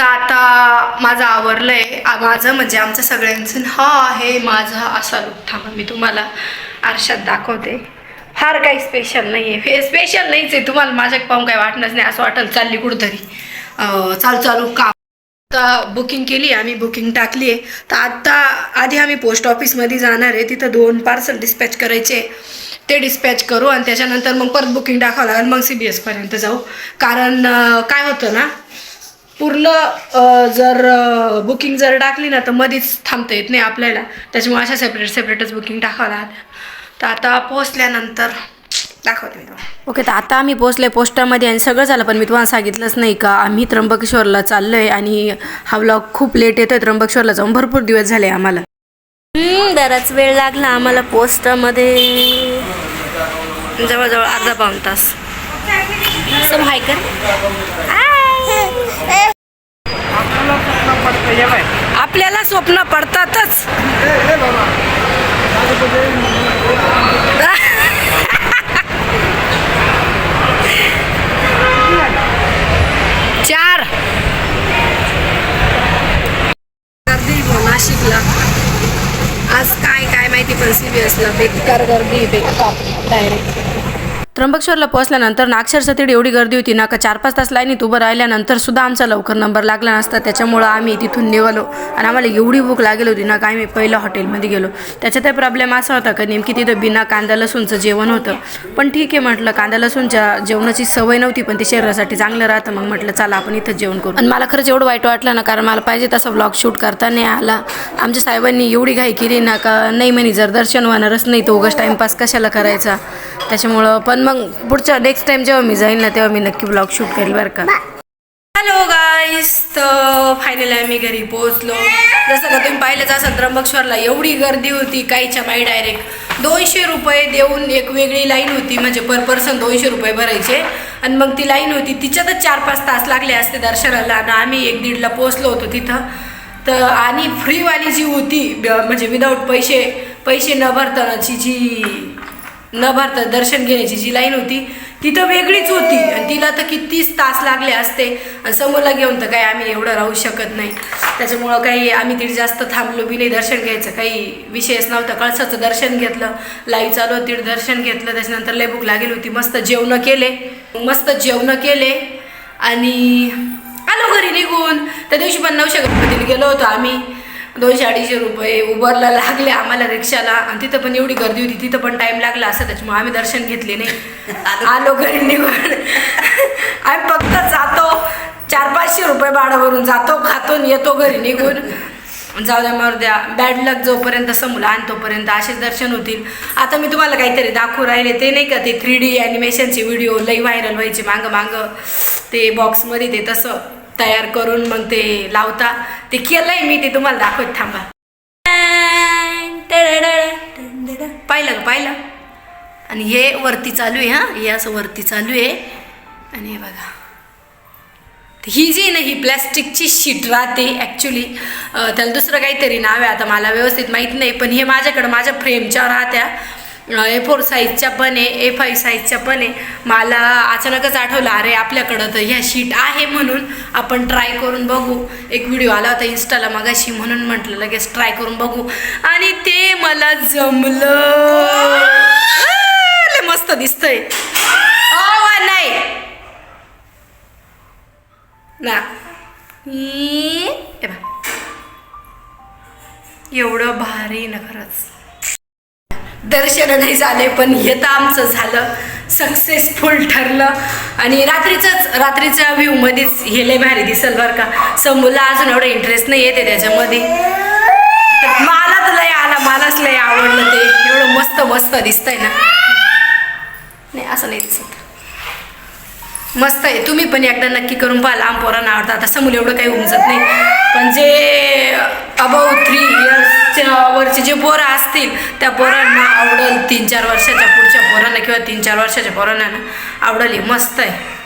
तर आता माझं आवरलं आहे माझं म्हणजे आमचं सगळ्यांचं हा आहे माझा असा लुक. थांबा मी तुम्हाला आरशात दाखवते. फार काही स्पेशल नाही आहे हे स्पेशल नाहीच आहे. तुम्हाला माझ्या पाहून काही वाटणंच नाही. असं वाटेल चालली कुठंतरी. चालू चालू काम आता बुकिंग केली आम्ही बुकिंग टाकली आहे. तर आत्ता आधी आम्ही पोस्ट ऑफिसमध्ये जाणार आहे. तिथं दोन पार्सल डिस्पॅच करायचे ते डिस्पॅच करू आणि त्याच्यानंतर मग परत बुकिंग टाकावं लागेल. मग सी बी एसपर्यंत जाऊ. कारण काय होतं ना पूर्ण जर बुकिंग जर टाकली ना तर मध्येच थांबता येत नाही आपल्याला. त्याच्यामुळे अशा सेपरेट सेपरेटच बुकिंग टाकावं लागतं तर आता पोहोचल्यानंतर दाखवते मी तुम्हाला. ओके तर आता आम्ही पोहोचले पोस्टामध्ये आणि सगळं झालं पण मी तुम्हाला सांगितलंच नाही का? आम्ही त्र्यंबकेश्वरला चाललो आहे आणि हा ब्लॉग खूप लेट येतोय. त्र्यंबकेश्वरला जाऊन भरपूर दिवस झाले आम्हाला. बराच वेळ लागला आम्हाला पोस्टामध्ये. जवळजवळ अर्धा पाऊण तास. सब हाय कर. आपल्याला स्वप्न पडतातच. चार. गर्दी हो, नाशिकला. आज काय काय माहिती पण सी असला बेकार गर्दी बेकार. डायरेक्ट. त्र्यंबकेश्वरला पोहोचल्यानंतर ना अक्षरशः तिथे एवढी गर्दी होती ना का चार पाच तास लाईनीत उभं राहिल्यानंतर सुद्धा आमचा लवकर नंबर लागला नसता. त्याच्यामुळं आम्ही तिथून निघालो. आणि आम्हाला एवढी भूक लागेल होती ना का आम्ही पहिलं हॉटेलमध्ये गेलो. त्याच्यात प्रॉब्लेम असा होता का नेमकी तिथं बिना कांदा लसूणचं जेवण होतं. पण ठीक आहे म्हटलं कांदा लसूणच्या जेवणाची सवय नव्हती पण ते शरीरासाठी चांगलं राहतं. मग म्हटलं चला आपण इथं जेवण करू. आणि मला खरंच एवढं वाईट वाटलं ना कारण मला पाहिजे तसा ब्लॉग शूट करता नाही आला. आमच्या साहेबांनी एवढी घाई केली ना का नाही म्हणे जर दर्शन होणारच नाही तो उगाच टाईमपास कशाला करायचा? त्याच्यामुळं पण मग पुढच्या नेक्स्ट टाइम जेव्हा मी जाईन ना तेव्हा मी नक्की ब्लॉग शूट करेल बरं का. हॅलो गाईस तर फायनली आम्ही घरी पोहोचलो. जसं का तुम्ही पाहिलंच असं त्र्यंबकेश्वरला एवढी गर्दी होती काहीच्या माई डायरेक्ट दोनशे रुपये देऊन एक वेगळी लाईन होती म्हणजे पर पर्सन दोनशे रुपये भरायचे. आणि मग ती लाईन होती तिच्यातच चार पाच तास लागले असते दर्शनाला. आणि आम्ही एक दीडला पोहोचलो होतो तिथं. तर आणि फ्रीवाली जी होती म्हणजे विदाऊट पैसे पैसे न भरतानाची जी न भरता दर्शन घेण्याची जी लाईन होती ती तर वेगळीच होती. आणि तिला तर कितीच तास लागले असते. आणि समोरला घेऊन तर काही आम्ही एवढं राहू शकत नाही. त्याच्यामुळं काही आम्ही तिथे जास्त थांबलो बी नाही दर्शन घ्यायचं. काही विशेष नव्हतं. कळसाचं दर्शन घेतलं. लाईव्ह चालू होती तिथे दर्शन घेतलं. त्याच्यानंतर लय भूक लागेल होती. मस्त जेवणं केले. मस्त जेवणं केले. आणि आलो घरी निघून. त्या दिवशी पण नऊशे गणपतीला गेलो होतो आम्ही. दोनशे अडीचशे रुपये उबरला लागले आम्हाला रिक्षाला. आणि तिथं पण एवढी गर्दी होती तिथं पण टाइम लागला असं. त्याच्यामुळे आम्ही दर्शन घेतले नाही. आलो. घरी निघून. आम्ही फक्त जातो. चार पाचशे रुपये भाडं भरून जातो खातो येतो घरी निघून. जाऊ द्या मरू द्या. बॅड लक जोपर्यंत समोर आणि तोपर्यंत असेच दर्शन होतील. आता मी तुम्हाला काहीतरी दाखवू राहिले. ते नाही का ते थ्री डी ॲनिमेशनचे व्हिडिओ लई व्हायरल व्हायचे मागं मागं. ते बॉक्समध्ये ते तसं. तयार करून मग ते लावता. ते केलंय मी ते तुम्हाला दाखवत थांबा. पाहिलं का पाहिलं. आणि हे वरती चालू आहे हा. हे असं वरती चालू आहे. आणि हे बघा. ही जी ना ही प्लॅस्टिकची शीट राहते ॲक्च्युली त्याला दुसरं काहीतरी नाव आहे आता मला व्यवस्थित माहीत नाही पण हे माझ्याकडं माझ्या फ्रेमच्या राहत्या. ए फोर साईजच्या पण आहे ए फाईव्ह साईजच्या पण आहे. मला अचानकच आठवलं अरे आपल्याकडं तर ह्या शीट आहे म्हणून आपण ट्राय करून बघू. एक व्हिडिओ आला होता इन्स्टाला मगाशी म्हणून म्हटलं लगेच ट्राय करून बघू. आणि ते मला जमलं. मस्त दिसतंय. Oh, नाही ना. हे एवढं भारी ना खरंच. दर्शन नाही झाले पण हे तर आमचं झालं. सक्सेसफुल ठरलं. आणि रात्रीचंच रात्रीच्या व्ह्यूमध्येच हे लय भारी दिसल बरं का. समूला अजून एवढं इंटरेस्ट नाही येते त्याच्यामध्ये. तर मला तर लय आला मलाच लय आवडलं ते. एवढं मस्त मस्त दिसतंय ना. नाही असं नाही दिसत. मस्त आहे. तुम्ही पण एकदा नक्की करून पहा लांब पोरांना आवडतं. आता समोर एवढं काही उमजत नाही. पण जे अबाऊ थ्री इयर्स वरचे जे पोरं असतील त्या पोरांना आवडेल तीन चार वर्षाच्या पुढच्या पोरांना किंवा तीन चार वर्षाच्या पोरांना आवडली मस्त आहे.